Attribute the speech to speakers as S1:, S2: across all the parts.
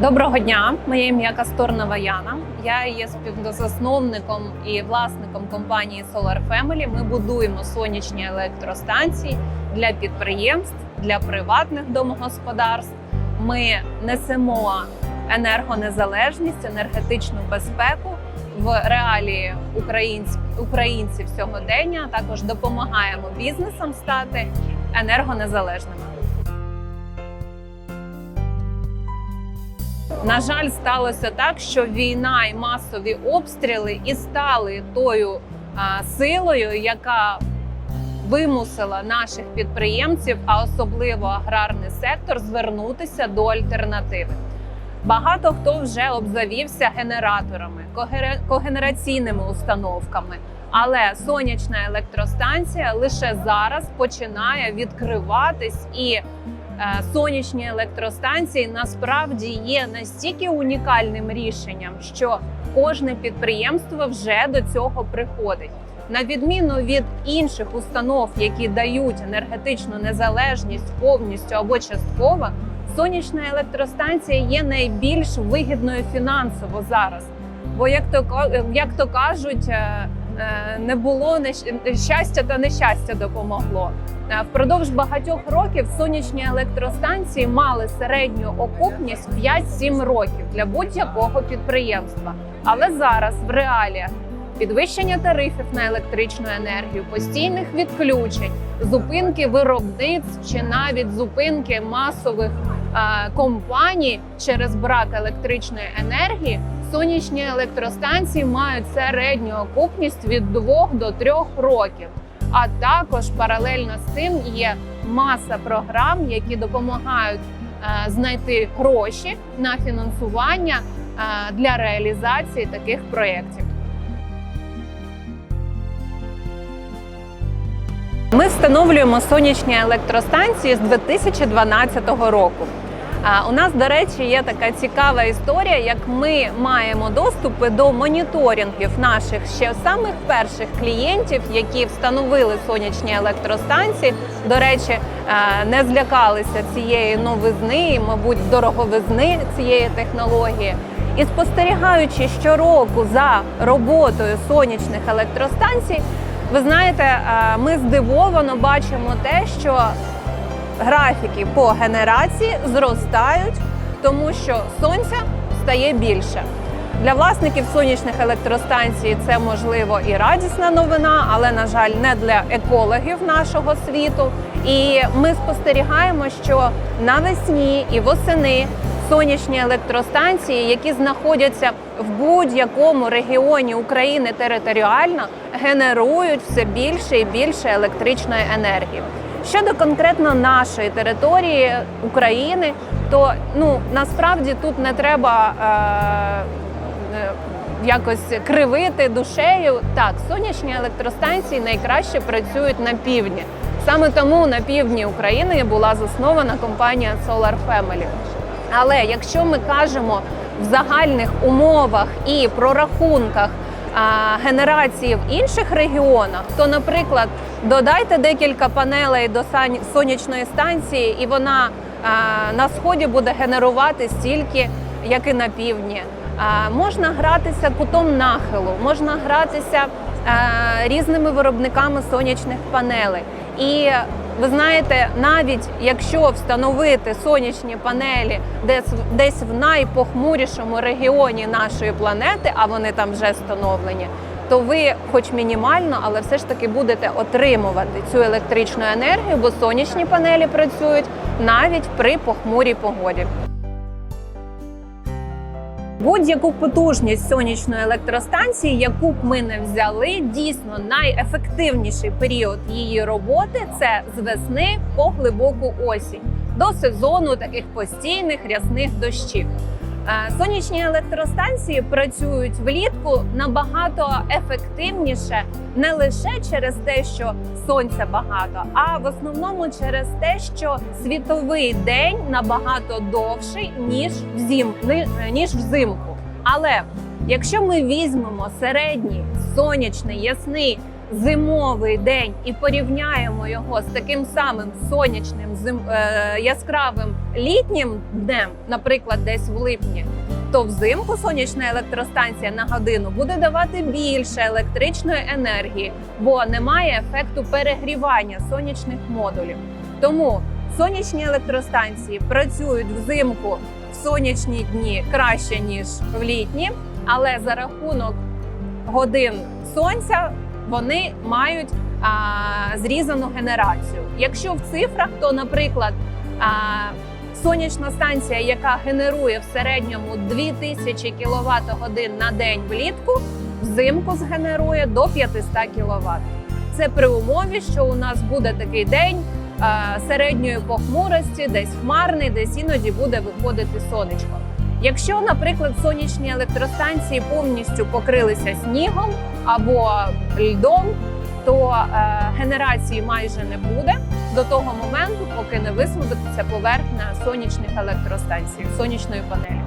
S1: Доброго дня, моє ім'я Касторнова Яна. Я є співзасновником і власником компанії Solar Family. Ми будуємо сонячні електростанції для підприємств, для приватних домогосподарств. Ми несемо енергонезалежність, енергетичну безпеку в реалії українць- українців сьогодення. Також допомагаємо бізнесам стати енергонезалежними. На жаль, сталося так, що війна і масові обстріли і стали тою а, силою, яка вимусила наших підприємців, а особливо аграрний сектор, звернутися до альтернативи. Багато хто вже обзавівся генераторами, когенераційними установками. Але сонячна електростанція лише зараз починає відкриватись і сонячні електростанції насправді є настільки унікальним рішенням, що кожне підприємство вже до цього приходить. На відміну від інших установ, які дають енергетичну незалежність повністю або частково, сонячна електростанція є найбільш вигідною фінансово зараз. Бо як то як то кажуть, е, е, не було щастя та нещастя допомогло. Е, Впродовж багатьох років сонячні електростанції мали середню окупність 5-7 років для будь-якого підприємства. Але зараз в реаліях підвищення тарифів на електричну енергію, постійних відключень, зупинки виробництв чи навіть зупинки масових е, компаній через брак електричної енергії. Сонячні електростанції мають середню окупність від 2 до 3 років. А також паралельно з цим є маса програм, які допомагають е, знайти гроші на фінансування е, для реалізації таких проєктів. Ми встановлюємо сонячні електростанції з 2012 року. У нас, до речі, є така цікава історія, як ми маємо доступи до моніторингів наших ще самих перших клієнтів, які встановили сонячні електростанції. До речі, е, не злякалися цієї новизни, мабуть, дороговизни цієї технології. І спостерігаючи щороку за роботою сонячних електростанцій, ви знаєте, е, ми здивовано бачимо те, що графіки по генерації зростають, тому що сонця стає більше. Для власників сонячних електростанцій це можливо і радісна новина, але на жаль, не для екологів нашого світу. І ми спостерігаємо, що навесні і восени сонячні електростанції, які знаходяться в будь-якому регіоні України територіально, генерують все більше і більше електричної енергії. Щодо конкретно нашої території України, то ну насправді тут не треба е, е, якось кривити душею. Так, сонячні електростанції найкраще працюють на півдні. Саме тому на півдні України була заснована компанія Solar Family. Але якщо ми кажемо в загальних умовах і прорахунках а, генерації в інших регіонах, то, наприклад, додайте декілька панелей до сонячної станції, і вона а, на сході буде генерувати стільки, як і на півдні. А, можна гратися кутом нахилу, можна гратися а, різними виробниками сонячних панелей. І ви знаєте, навіть якщо встановити сонячні панелі десь, десь в найпохмурішому регіоні нашої планети, а вони там вже встановлені, то ви, хоч мінімально, але все ж таки будете отримувати цю електричну енергію, бо сонячні панелі працюють навіть при похмурій погоді. Будь-яку потужність сонячної електростанції, яку б ми не взяли, дійсно найефективніший період її роботи це з весни по глибоку осінь до сезону таких постійних рясних дощів. Е, Сонячні електростанції працюють влітку набагато ефективніше не лише через те, що сонця багато, а в основному через те, що світовий день набагато довший ніж взим, ни- ніж взимку. Але якщо ми візьмемо середній сонячний ясний зимовий день і порівняємо його з таким самим сонячним зим, е, яскравим літнім днем, наприклад, десь в липні, то взимку сонячна електростанція на годину буде давати більше електричної енергії, бо немає ефекту перегрівання сонячних модулів. Тому сонячні електростанції працюють взимку в сонячні дні краще ніж в літні, але за рахунок годин сонця вони мають а, зрізану генерацію. Якщо в цифрах, то, наприклад, а, сонячна станція, яка генерує в середньому 2000 кВт годин на день влітку, взимку згенерує до 500 кВт. Це при умові, що у нас буде такий день середньої похмурості, десь хмарний, десь іноді буде виходити сонечко. Якщо, наприклад, сонячні електростанції повністю покрилися снігом або льдом, то е, генерації майже не буде до того моменту, поки не висвободиться поверхня сонячних електростанцій, сонячної панелі.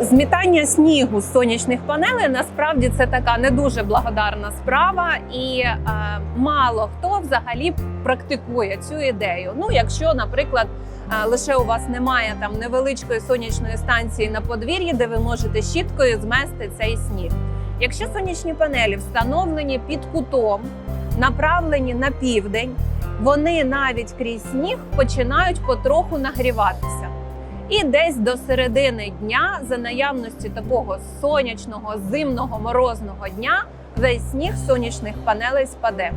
S1: Змітання снігу з сонячних панелей насправді це така не дуже благодарна справа, і е, мало хто взагалі практикує цю ідею. Ну, якщо, наприклад, лише у вас немає там невеличкої сонячної станції на подвір'ї, де ви можете щіткою змести цей сніг. Якщо сонячні панелі встановлені під кутом, направлені на південь, вони навіть крізь сніг починають потроху нагріватися. І десь до середини дня, за наявності такого сонячного, зимного, морозного дня, весь сніг сонячних панелей спаде.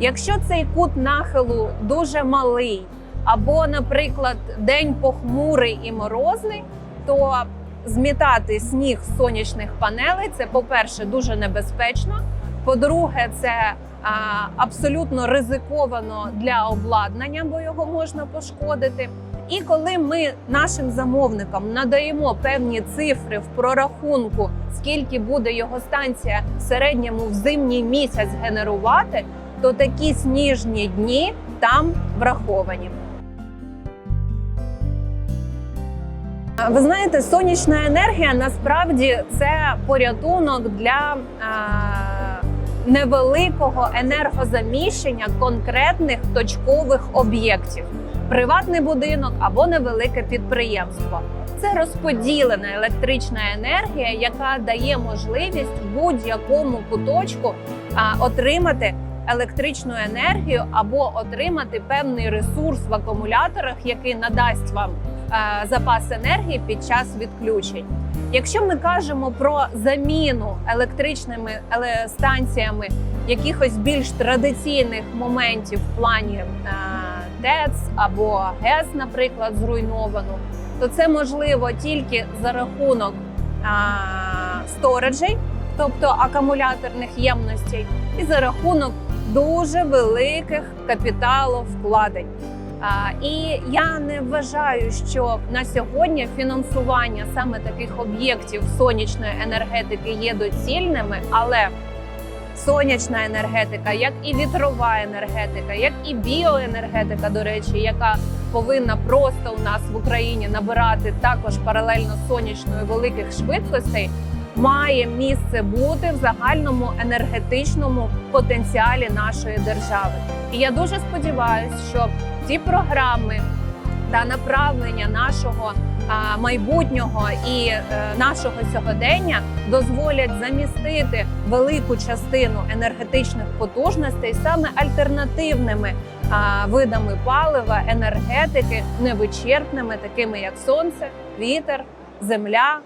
S1: Якщо цей кут нахилу дуже малий, або, наприклад, день похмурий і морозний, то змітати сніг з сонячних панелей це, по-перше, дуже небезпечно. По-друге, це а, абсолютно ризиковано для обладнання, бо його можна пошкодити. І коли ми нашим замовникам надаємо певні цифри в прорахунку, скільки буде його станція в середньому в зимній місяць генерувати, то такі сніжні дні там враховані. Ви знаєте, сонячна енергія насправді це порятунок для е, невеликого енергозаміщення конкретних точкових об'єктів приватний будинок або невелике підприємство. Це розподілена електрична енергія, яка дає можливість будь-якому куточку отримати електричну енергію або отримати певний ресурс в акумуляторах, який надасть вам запас енергії під час відключень. Якщо ми кажемо про заміну електричними станціями якихось більш традиційних моментів в плані а, ТЕЦ або ГЕС, наприклад, зруйновану, то це можливо тільки за рахунок а, сториджей, тобто акумуляторних ємностей, і за рахунок дуже великих капіталовкладень. І я не вважаю, що на сьогодні фінансування саме таких об'єктів сонячної енергетики є доцільними, але сонячна енергетика, як і вітрова енергетика, як і біоенергетика, до речі, яка повинна просто у нас в Україні набирати також паралельно з сонячною великих швидкостей, має місце бути в загальному енергетичному потенціалі нашої держави. І я дуже сподіваюся, що ті програми та направлення нашого майбутнього і е, нашого сьогодення дозволять замістити велику частину енергетичних потужностей саме альтернативними видами палива, енергетики, невичерпними, такими як сонце, вітер, земля,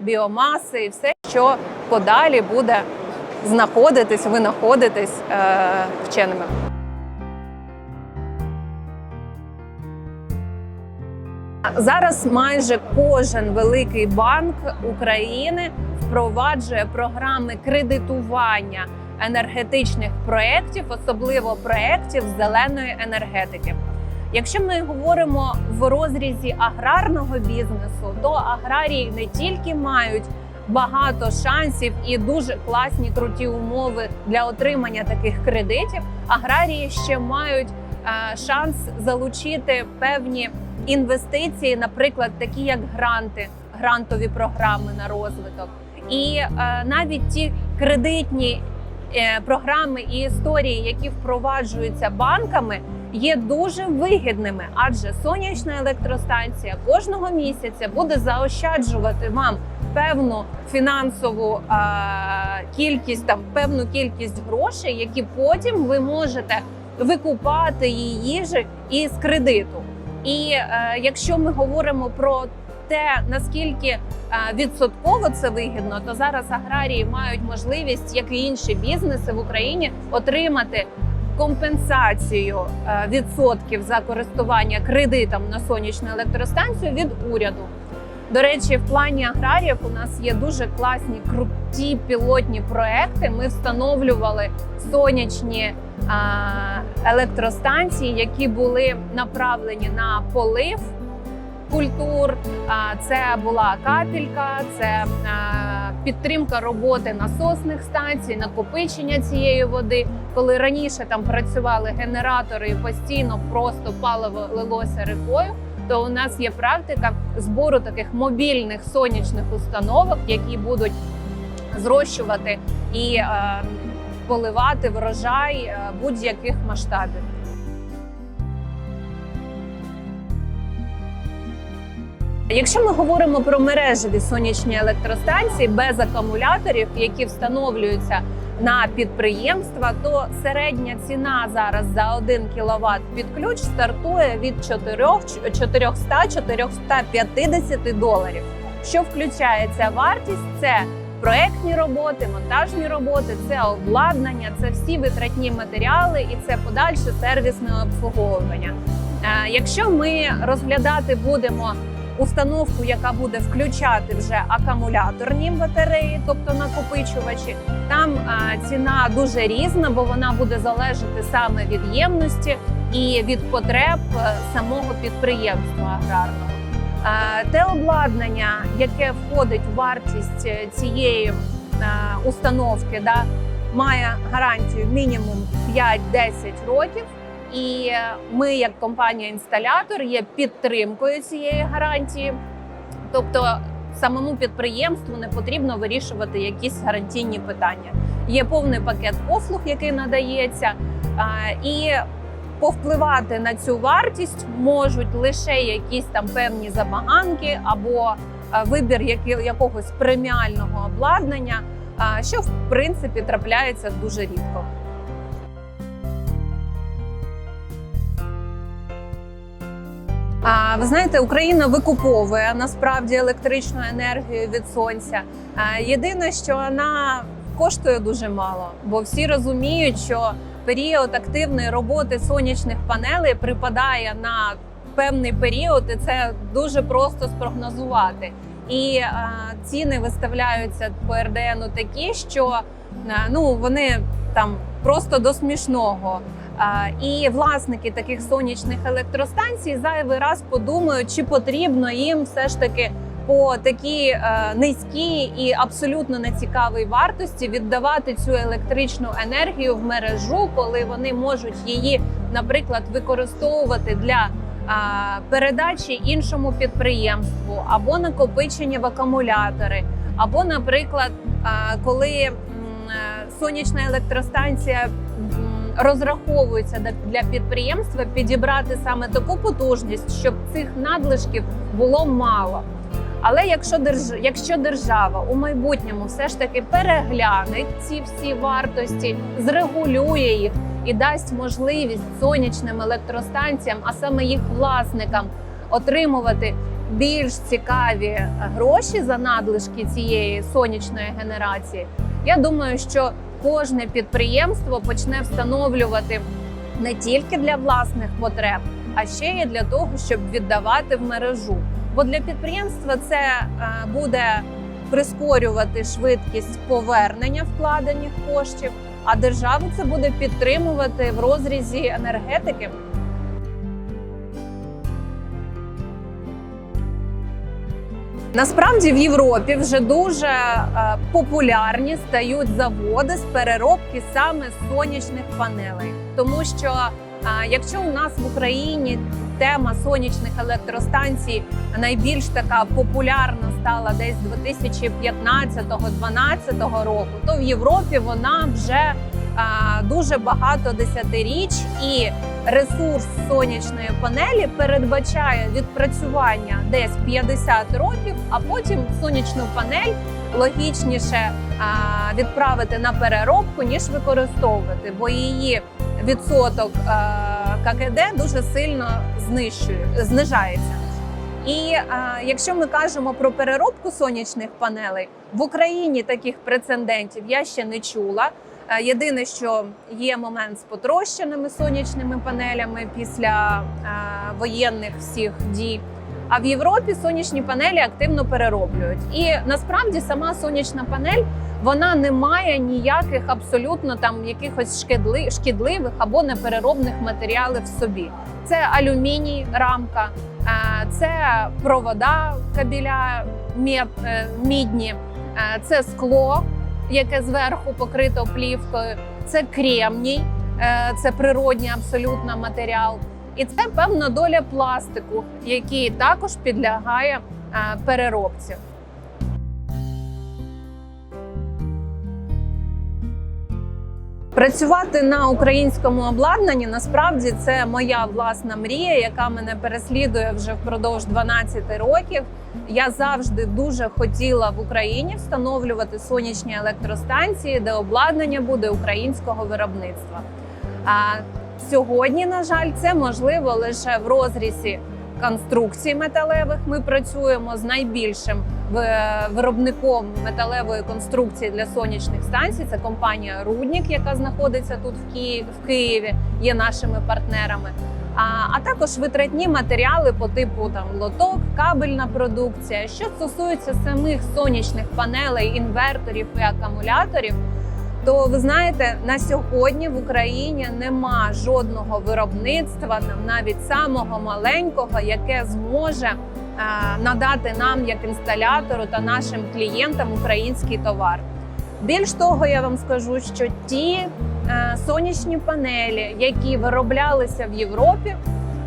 S1: біомаси і все, що подалі буде знаходитись, винаходитись е, вченими. Зараз майже кожен великий банк України впроваджує програми кредитування енергетичних проєктів, особливо проєктів зеленої енергетики. Якщо ми говоримо в розрізі аграрного бізнесу, то аграрії не тільки мають багато шансів і дуже класні круті умови для отримання таких кредитів, аграрії ще мають е, шанс залучити певні інвестиції, наприклад, такі як гранти, грантові програми на розвиток. І е, навіть ті кредитні е, програми і історії, які впроваджуються банками, є дуже вигідними, адже сонячна електростанція кожного місяця буде заощаджувати вам певну фінансову а, кількість, там певну кількість грошей, які потім ви можете викупати її ж із кредиту. І е, якщо ми говоримо про те, наскільки відсотково це вигідно, то зараз аграрії мають можливість, як і інші бізнеси в Україні, отримати компенсацію е, відсотків за користування кредитом на сонячну електростанцію від уряду. До речі, в плані аграріїв у нас є дуже класні круті пілотні проекти. Ми встановлювали сонячні електростанції, які були направлені на полив культур. Це була капелька, це підтримка роботи насосних станцій, накопичення цієї води. Коли раніше там працювали генератори і постійно просто паливо лилося рекою. То у нас є практика збору таких мобільних сонячних установок, які будуть зрощувати і поливати врожай будь-яких масштабів. Якщо ми говоримо про мережеві сонячні електростанції без акумуляторів, які встановлюються на підприємства, то середня ціна зараз за 1 кВт під ключ стартує від 400-450 доларів. Що включає ця вартість? Це проектні роботи, монтажні роботи, це обладнання, це всі витратні матеріали і це подальше сервісне обслуговування. Е, Якщо ми розглядати будемо установку, яка буде включати вже акумуляторні батареї, тобто накопичувачі, там ціна дуже різна, бо вона буде залежати саме від ємності і від потреб е, самого підприємства аграрного. Те обладнання, яке входить в вартість е, цієї е, установки, да, має гарантію мінімум 5-10 років. І ми, як компанія-інсталятор, є підтримкою цієї гарантії. Тобто, самому підприємству не потрібно вирішувати якісь гарантійні питання. Є повний пакет послуг, який надається, і повпливати на цю вартість можуть лише якісь там певні забаганки або вибір якогось преміального обладнання, що в принципі трапляється дуже рідко. Ви знаєте, Україна викуповує насправді електричну енергію від сонця. Єдине, що вона коштує дуже мало, бо всі розуміють, що період активної роботи сонячних панелей припадає на певний період, і це дуже просто спрогнозувати. І а, ціни виставляються по РДНу такі, що а, ну вони там просто до смішного. І власники таких сонячних електростанцій зайвий раз подумають, чи потрібно їм все ж таки по такій е, низькій і абсолютно нецікавій вартості віддавати цю електричну енергію в мережу, коли вони можуть її, наприклад, використовувати для передачі іншому підприємству або накопичення в акумулятори, або, наприклад, коли е, сонячна електростанція для- для підприємства підібрати саме таку потужність, щоб цих надлишків було мало. Але якщо держ... якщо держава у майбутньому все ж таки перегляне ці всі вартості, зрегулює їх і дасть можливість сонячним електростанціям, а саме їх власникам, отримувати більш цікаві гроші за надлишки цієї сонячної генерації, я думаю, що кожне підприємство почне встановлювати не тільки для власних потреб, а ще й для того, щоб віддавати в мережу. Бо для підприємства це е, буде прискорювати швидкість повернення вкладених коштів, а державу це буде підтримувати в розрізі енергетики. Насправді в Європі вже дуже е, популярні стають заводи з переробки саме сонячних панелей, тому що е, якщо у нас в Україні тема сонячних електростанцій найбільш така популярна стала десь 2015-2012 року, то в Європі вона вже дуже багато десятиріч і ресурс сонячної панелі передбачає відпрацювання десь 50 років, а потім сонячну панель логічніше відправити на переробку ніж використовувати, бо її відсоток ККД дуже сильно знищує, знижається. І а, якщо ми кажемо про переробку сонячних панелей в Україні таких прецедентів я ще не чула. Е, Єдине, що є момент з потрощеними сонячними панелями після е, воєнних всіх дій. А в Європі сонячні панелі активно перероблюють. І насправді сама сонячна панель вона не має ніяких абсолютно там якихось шкідли- шкідливих або непереробних матеріалів в собі. Це алюміній, рамка, е, це провода е, мідні, це скло, яке зверху покрито плівкою, це кремній, е, це природній абсолютно матеріал. І це певна доля пластику, який також підлягає е, переробці. Працювати на українському обладнанні насправді це моя власна мрія, яка мене переслідує вже впродовж 12 років. Я завжди дуже хотіла в Україні встановлювати сонячні електростанції, де обладнання буде українського виробництва. А сьогодні, на жаль, це можливо лише в розрізі конструкцій металевих. Ми працюємо з найбільшим виробником металевої конструкції для сонячних станцій. Це компанія Руднік, яка знаходиться тут в Києві, в Києві є нашими партнерами. А, а також витратні матеріали по типу там лоток, кабельна продукція. Що стосується самих сонячних панелей, інверторів і акумуляторів, то ви знаєте, на сьогодні в Україні нема жодного виробництва, навіть самого маленького, яке зможе е, надати нам як інсталятору та нашим клієнтам український товар. Більш того, я вам скажу, що ті е, сонячні панелі, які вироблялися в Європі,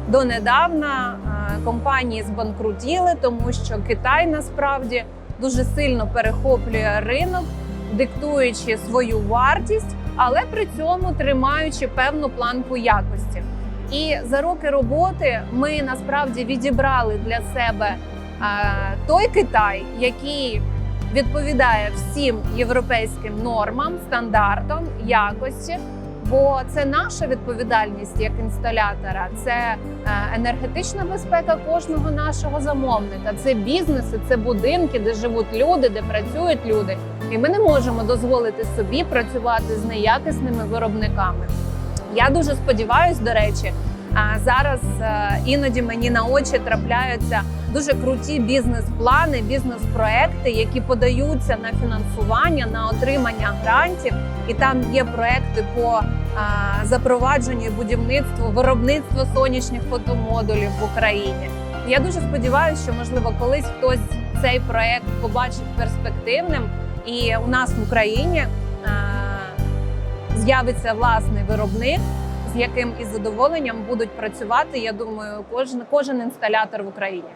S1: донедавна е, компанії збанкрутіли, тому що Китай насправді дуже сильно перехоплює ринок, диктуючи свою вартість, але при цьому тримаючи певну планку якості. І за роки роботи ми насправді відібрали для себе той Китай, який відповідає всім європейським нормам, стандартам, якості. Бо це наша відповідальність як інсталятора, це е, енергетична безпека кожного нашого замовника, це бізнеси, це будинки, де живуть люди, де працюють люди. І ми не можемо дозволити собі працювати з неякісними виробниками. Я дуже сподіваюся, до речі, зараз е, іноді мені на очі трапляються дуже круті бізнес-плани, бізнес-проекти, які подаються на фінансування, на отримання грантів. І там є проекти по а, запровадженню і будівництву виробництва сонячних фотомодулів в Україні. Я дуже сподіваюся, що можливо колись хтось цей проект побачить перспективним, і у нас в Україні з'явиться власний виробник, з яким із задоволенням будуть працювати. Я думаю, кожен кожен інсталятор в Україні.